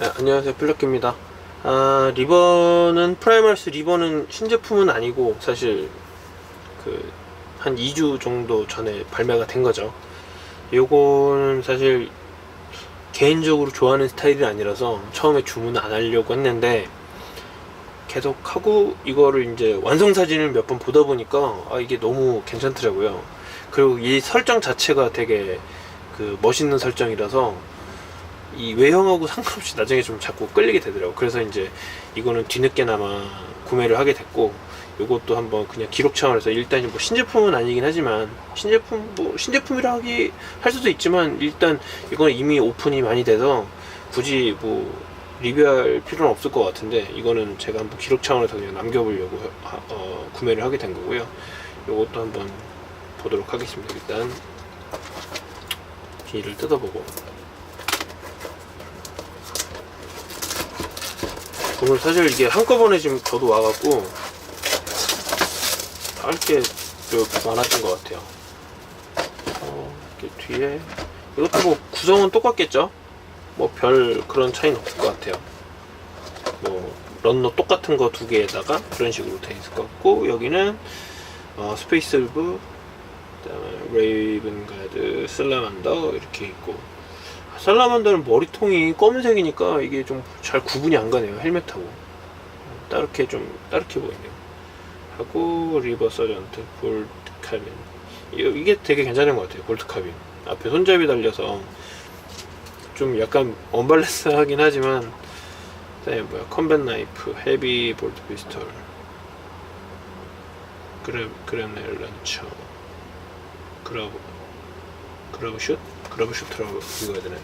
네, 안녕하세요. 플럭입니다. 아 리버는 프라이머스 리버는 신제품은 아니고 사실 그 한 2주 정도 전에 발매가 된 거죠. 요거는 사실 개인적으로 좋아하는 스타일이 아니라서 처음에 주문 안 하려고 했는데 계속 하고 이거를 이제 완성 사진을 몇 번 보다 보니까 아 이게 너무 괜찮더라고요. 그리고 이 설정 자체가 되게 그 멋있는 설정이라서 이 외형하고 상관없이 나중에 좀 자꾸 끌리게 되더라고. 그래서 이제 이거는 뒤늦게나마 구매를 하게 됐고, 요것도 한번 그냥 기록 차원에서 일단 뭐 신제품은 아니긴 하지만 신제품 뭐 신제품이라 하기 할 수도 있지만 일단 이거는 이미 오픈이 많이 돼서 굳이 뭐 리뷰할 필요는 없을 것 같은데 이거는 제가 한번 기록 차원에서 그냥 남겨보려고 하- 어, 구매를 하게 된 거고요. 요것도 한번 보도록 하겠습니다. 일단 비닐을 뜯어보고 오늘 사실 이게 한꺼번에 지금 저도 와갖고 할게 좀 많았던 것 같아요. 어, 이렇게 뒤에 이것도 뭐 구성은 똑같겠죠? 뭐 별 그런 차이는 없을 것 같아요. 뭐 런너 똑같은 거 두 개에다가 그런 식으로 돼 있을 것 같고 여기는 어, 스페이스 르브 그다음에 레이븐 가드 슬라만더 이렇게 있고 살라만더는 머리통이 검은색이니까 이게 좀 잘 구분이 안 가네요 헬멧하고. 따르게 좀 따르게 보이네요. 하고 리버 서전트 볼트 카빈. 이- 이게 되게 괜찮은 것 같아요 볼트 카빈. 앞에 손잡이 달려서 좀 약간 언밸런스 하긴 하지만 그다음에 뭐야 컴뱃 나이프 헤비 볼트 피스톨. 그랩 네일 런처. 그라브 그라브 슛? 그라브 슈트라고 읽어야 되네.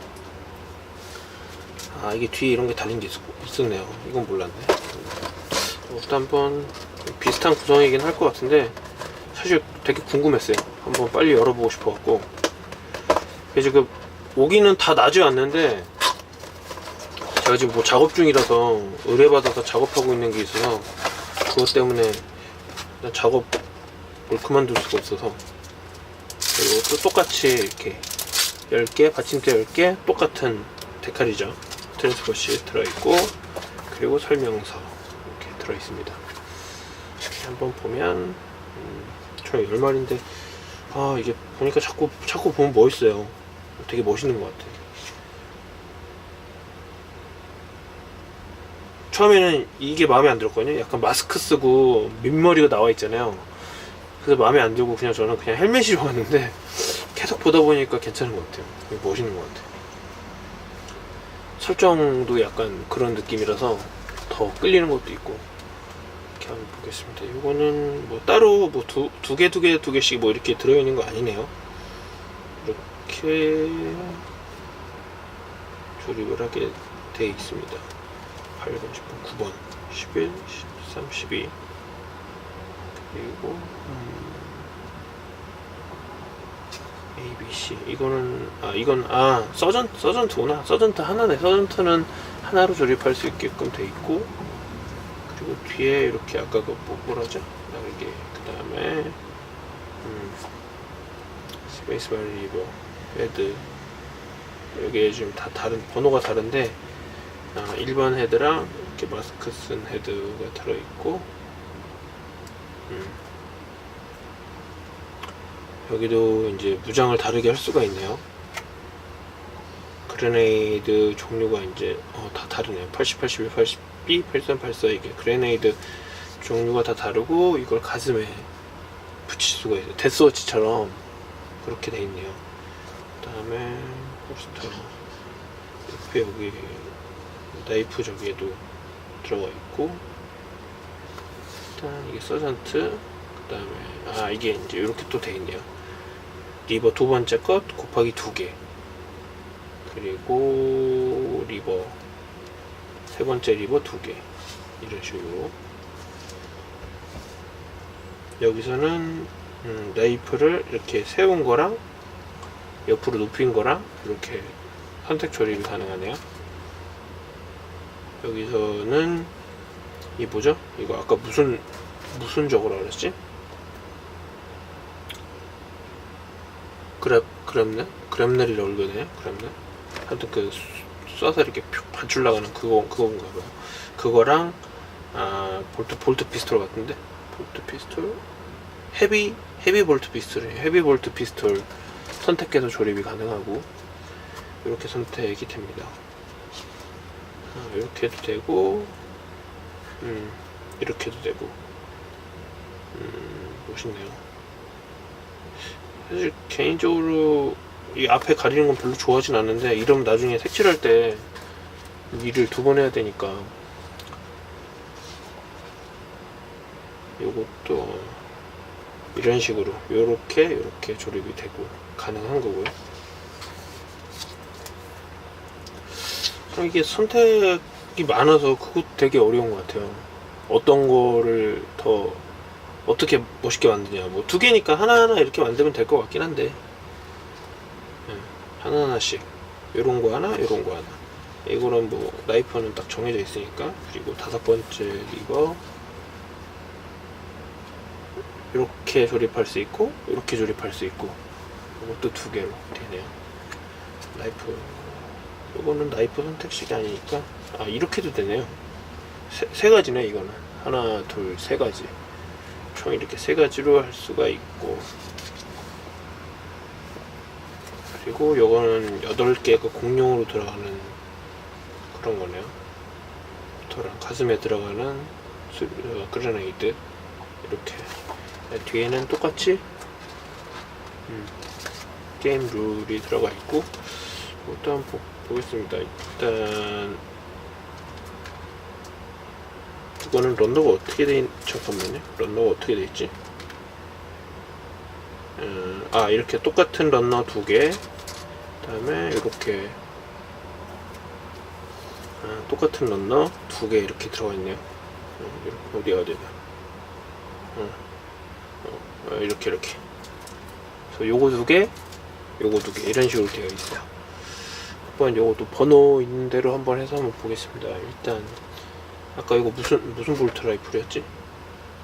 아 이게 뒤에 이런 게 달린 게 있, 있었네요. 이건 몰랐네. 일단 한번 비슷한 구성이긴 할 것 같은데 사실 되게 궁금했어요. 한번 빨리 열어보고 싶어갖고 이게 지금 오기는 다 나지 않는데 제가 지금 뭐 작업 중이라서 의뢰받아서 작업하고 있는 게 있어서 그것 때문에 작업을 그만둘 수가 없어서 또 똑같이 이렇게 10개, 받침대 10개, 똑같은 데칼이죠. 트랜스퍼시 들어있고, 그리고 설명서 이렇게 들어있습니다. 이렇게 한번 보면, 음, 총 10마리인데, 아, 이게 보니까 자꾸, 자꾸 보면 멋있어요. 되게 멋있는 것 같아요. 처음에는 이게 마음에 안 들었거든요. 약간 마스크 쓰고 민머리가 나와 있잖아요. 그래서 마음에 안 들고 그냥 저는 그냥 헬멧이 좋았는데 계속 보다 보니까 괜찮은 것 같아요. 멋있는 것 같아요. 설정도 약간 그런 느낌이라서 더 끌리는 것도 있고 이렇게 한번 보겠습니다. 이거는 뭐 따로 뭐 두 두 개 두 개 두 개씩 뭐 이렇게 들어있는 거 아니네요. 이렇게 조립을 하게 돼 있습니다. 8번, 10번, 9번, 11, 13, 12 그리고 음, A, B, C 이거는 아 이건 아 서전 서전트구나. 서전트 하나네. 서전트는 하나로 조립할 수 있게끔 돼 있고 그리고 뒤에 이렇게 아까 그 뭐, 뭐라죠? 날개 그 다음에 음, 스페이스 바 리버 헤드. 여기에 지금 다 다른 번호가 다른데 아, 1번 헤드랑 이렇게 마스크 쓴 헤드가 들어있고 음. 여기도 이제 무장을 다르게 할 수가 있네요. 그레네이드 종류가 이제 어, 다 다르네요. 80, 81, 82, 83, 84 이게 그레네이드 종류가 다 다르고 이걸 가슴에 붙일 수가 있어요. 데스워치처럼 그렇게 돼 있네요. 그 다음에 포스터 옆에 여기 나이프 저기에도 들어가 있고 일단 이게 서전트 그 다음에 아 이게 이제 이렇게 또 돼 있네요 리버 두 번째 것 곱하기 두 개 그리고 리버 세 번째 리버 두 개 이런 식으로 여기서는 음, 나이프를 이렇게 세운 거랑 옆으로 눕힌 거랑 이렇게 선택 조립이 가능하네요 여기서는 이 뭐죠? 이거 아까 무슨 무슨 저거라 그랬지? 그랩 그랩넷 그랩넷이라고 되냐? 그랩넷 하여튼 그 수- 쏴서 이렇게 푹 반출 나가는 그거 그건가 봐요. 그거랑 아 볼트 볼트 피스톨 같은데 볼트 피스톨 헤비 헤비 볼트 피스톨이에요. 헤비 볼트 피스톨 선택해서 조립이 가능하고 이렇게 선택이 됩니다. 아, 이렇게 해도 되고 음 이렇게 해도 되고 음 멋있네요. 사실 개인적으로 이 앞에 가리는 건 별로 좋아하진 않는데 이러면 나중에 색칠할 때 일을 두 번 해야 되니까. 요것도 이런 식으로 요렇게 요렇게 조립이 되고 가능한 거고요. 참 이게 선택이 많아서 그것 되게 어려운 것 같아요. 어떤 거를 더 어떻게 멋있게 만드냐. 뭐 두 개니까 하나하나 이렇게 만들면 될 것 같긴 한데. 예, 하나하나씩. 요런 거 하나 요런 거 하나. 이거는 뭐 나이프는 딱 정해져 있으니까. 그리고 다섯 번째 리버. 이렇게 조립할 수 있고 이렇게 조립할 수 있고. 이것도 두 개로 되네요. 나이프. 이거는 나이프 선택식이 아니니까. 아 이렇게도 되네요. 세, 세 가지네 이거는. 하나 둘 세 가지 총 이렇게 세 가지로 할 수가 있고. 그리고 요거는 8개가 공룡으로 들어가는 그런 거네요. 저랑 가슴에 들어가는 수, 어, 그레네이드 이렇게. 네, 뒤에는 똑같이 음, 게임 룰이 들어가 있고. 이것도 한번 보, 보겠습니다. 일단 이거는 런너가 어떻게 돼 있... 잠깐만요. 런너가 어떻게 돼 있지? 음, 아 이렇게 똑같은 런너 두개. 그 다음에 이렇게 아, 똑같은 런너 두 개 이렇게 들어가 있네요. 어, 이렇게 어디야 어디야 어, 어, 이렇게 이렇게. 그래서 요거 두개 요거 두 개. 이런 식으로 되어 있어요. 한번 요것도 번호 있는 대로 한번 해서 한번 보겠습니다. 일단 아까 이거 무슨 무슨 볼트 라이플이었지?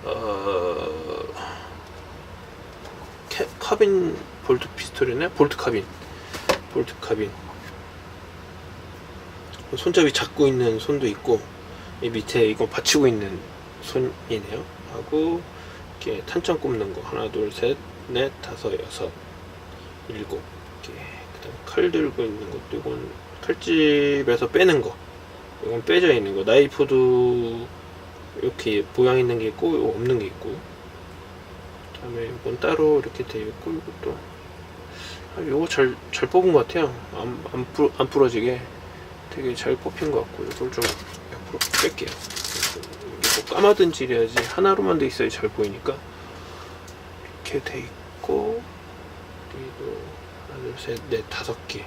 어... 캐, 카빈 볼트 피스톨이네? 볼트 카빈. 볼트 카빈. 손잡이 잡고 있는 손도 있고 이 밑에 이거 받치고 있는 손이네요. 하고 이렇게 탄창 꼽는 거. 하나 둘 셋 넷 다섯 여섯 일곱. 이렇게. 그다음 칼 들고 있는 것도 이건 칼집에서 빼는 거 이건 빼져 있는 거. 나이프도 이렇게 모양 있는 게 있고 없는 게 있고. 그다음에 이건 따로 이렇게 돼 있고 이것도. 아, 이거 잘 잘 뽑은 것 같아요. 안, 안, 부러, 안 부러지게. 되게 잘 뽑힌 것 같고 이걸 좀 옆으로 뺄게요. 이게 뭐 까마든 질해야지 하나로만 돼 있어야 잘 보이니까. 이렇게 돼 있고 그리고 하나 둘셋넷 다섯 개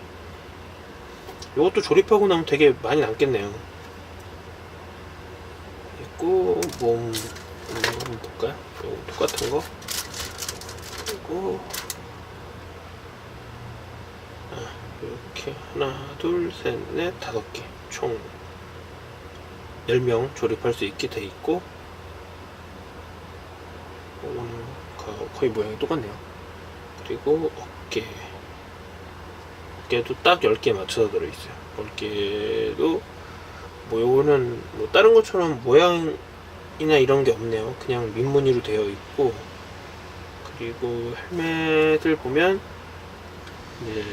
이것도 조립하고 나면 되게 많이 남겠네요. 있고 몸 있는 거 한번 볼까요? 이거 똑같은 거 그리고 아, 이렇게 하나 둘셋넷 다섯 개총 10명 조립할 수 있게 돼 있고 거- 거의 모양이 똑같네요. 그리고 어깨 어깨도 딱 10개 맞춰서 들어있어요. 어깨도 뭐 요거는 뭐 다른 것처럼 모양이나 이런 게 없네요. 그냥 민무늬로 되어 있고 그리고 헬멧을 보면 네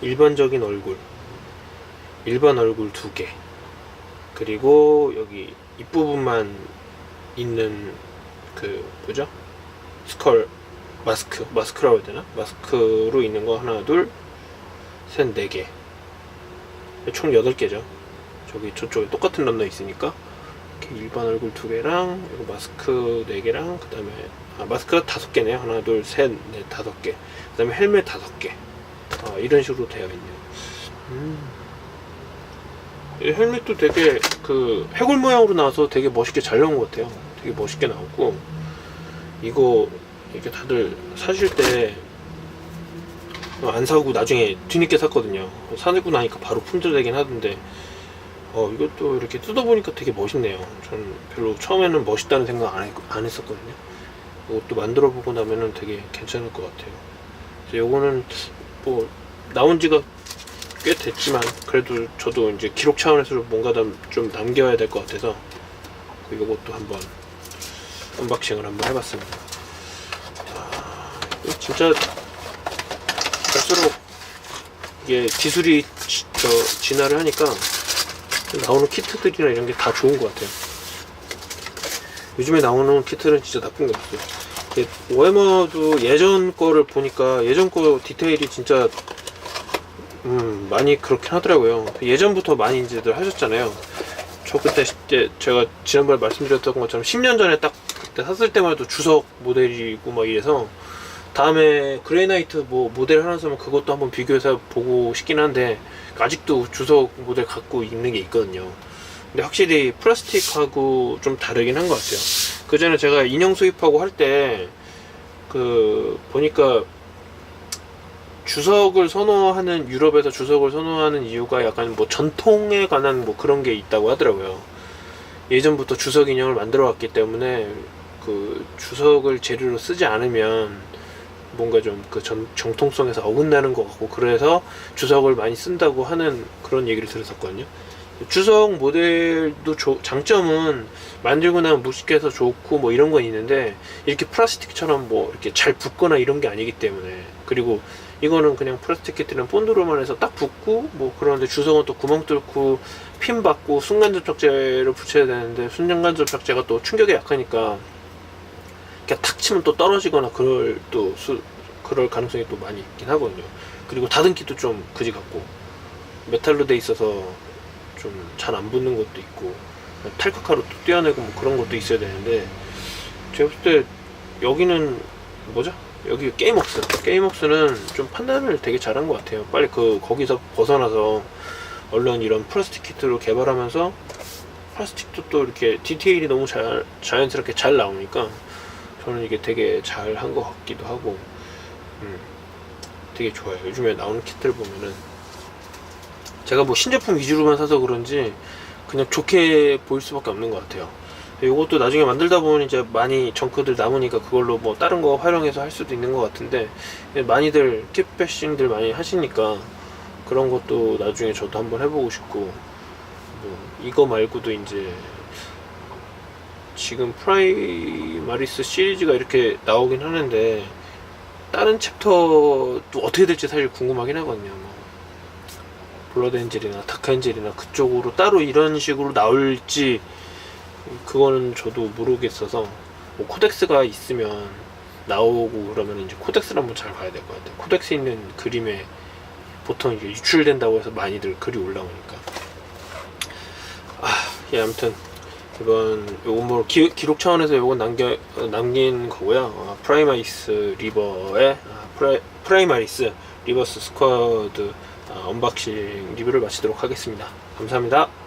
일반적인 얼굴 일반 얼굴 두 개 그리고 여기 입부분만 있는 그 뭐죠 스컬 마스크 마스크라고 해야 되나? 마스크로 있는 거 하나 둘셋네 개총 여덟 개죠. 저기 저쪽에 똑같은 런너 있으니까 이렇게 일반 얼굴 두 개랑 이거 마스크 네 개랑 그 다음에 아, 마스크가 다섯 개네요. 하나 둘 셋 넷 다섯 개 그 다음에 헬멧 다섯 개. 아, 이런 식으로 되어 있네요. 음. 이 헬멧도 되게 그 해골 모양으로 나와서 되게 멋있게 잘 나온 것 같아요. 되게 멋있게 나왔고 이거 이렇게 다들 사실 때 안 사고 나중에 뒤늦게 샀거든요. 사고 나니까 바로 품절되긴 하던데 어 이것도 이렇게 뜯어보니까 되게 멋있네요. 전 별로 처음에는 멋있다는 생각 안, 했, 안 했었거든요. 이것도 만들어보고 나면은 되게 괜찮을 것 같아요. 요거는 뭐 나온 지가 꽤 됐지만 그래도 저도 이제 기록 차원에서 뭔가 남- 좀 남겨야 될 것 같아서 이것도 한번 언박싱을 한번 해봤습니다. 진짜 갈수록 이게 기술이 지- 저 진화를 하니까 나오는 키트들이나 이런 게 다 좋은 것 같아요. 요즘에 나오는 키트는 진짜 나쁜 게 없어요. 워해머도 예전 거를 보니까 예전 거 디테일이 진짜 음 많이 그렇긴 하더라고요. 예전부터 많이 이제들 하셨잖아요. 저 그때 이제 제가 지난번에 말씀드렸던 것처럼 10년 전에 딱 그때 샀을 때만 해도 주석 모델이고 막 이래서 다음에 그레나이트 뭐 모델 하나 사면 그것도 한번 비교해서 보고 싶긴 한데 아직도 주석 모델 갖고 있는 게 있거든요. 근데 확실히 플라스틱하고 좀 다르긴 한 것 같아요. 그 전에 제가 인형 수입하고 할 때 그 보니까 주석을 선호하는 유럽에서 주석을 선호하는 이유가 약간 뭐 전통에 관한 뭐 그런 게 있다고 하더라고요. 예전부터 주석 인형을 만들어 왔기 때문에 그 주석을 재료로 쓰지 않으면 뭔가 좀 그 정통성에서 어긋나는 것 같고 그래서 주석을 많이 쓴다고 하는 그런 얘기를 들었었거든요. 주석 모델도 조- 장점은 만들고 나면 묵직해서 좋고 뭐 이런 건 있는데 이렇게 플라스틱처럼 뭐 이렇게 잘 붙거나 이런 게 아니기 때문에 그리고 이거는 그냥 플라스틱 키트는 본드로만 해서 딱 붙고 뭐 그런데 주석은 또 구멍 뚫고 핀 받고 순간접 적재를 붙여야 되는데 순간접 적재가 또 충격에 약하니까 그냥 탁 치면 또 떨어지거나 그럴 또 수, 그럴 가능성이 또 많이 있긴 하거든요. 그리고 다듬기도 좀 그지 같고 메탈로 돼 있어서 좀 잘 안 붙는 것도 있고 탈각하로 또 떼어내고 뭐 그런 것도 있어야 되는데 제가 볼 때 여기는 뭐죠? 여기 게임웍스 게임웍스는 좀 판단을 되게 잘한 것 같아요. 빨리 그 거기서 벗어나서 얼른 이런 플라스틱 키트로 개발하면서 플라스틱도 또 이렇게 디테일이 너무 잘 자연스럽게 잘 나오니까 저는 이게 되게 잘 한 것 같기도 하고 음, 되게 좋아요. 요즘에 나오는 키트를 보면은 제가 뭐 신제품 위주로만 사서 그런지 그냥 좋게 보일 수밖에 없는 것 같아요. 이것도 나중에 만들다 보면 이제 많이 정크들 남으니까 그걸로 뭐 다른 거 활용해서 할 수도 있는 것 같은데 많이들 킵배싱들 많이 하시니까 그런 것도 나중에 저도 한번 해보고 싶고 뭐 이거 말고도 이제 지금 프라이마리스 시리즈가 이렇게 나오긴 하는데 다른 챕터도 어떻게 될지 사실 궁금하긴 하거든요. 뭐 블러드 엔젤이나 다크 엔젤이나 그쪽으로 따로 이런 식으로 나올지 그거는 저도 모르겠어서 뭐 코덱스가 있으면 나오고 그러면 이제 코덱스를 한번 잘 봐야 될 것 같아요. 코덱스 있는 그림에 보통 이게 유출된다고 해서 많이들 글이 올라오니까 아, 예, 아무튼 이번 요거 뭐 기, 기록 차원에서 요거 남겨 남긴 거고요. 어, 프라이마리스 리버의 아, 프라이, 프라이마리스 리버스 스쿼드 어, 언박싱 리뷰를 마치도록 하겠습니다. 감사합니다.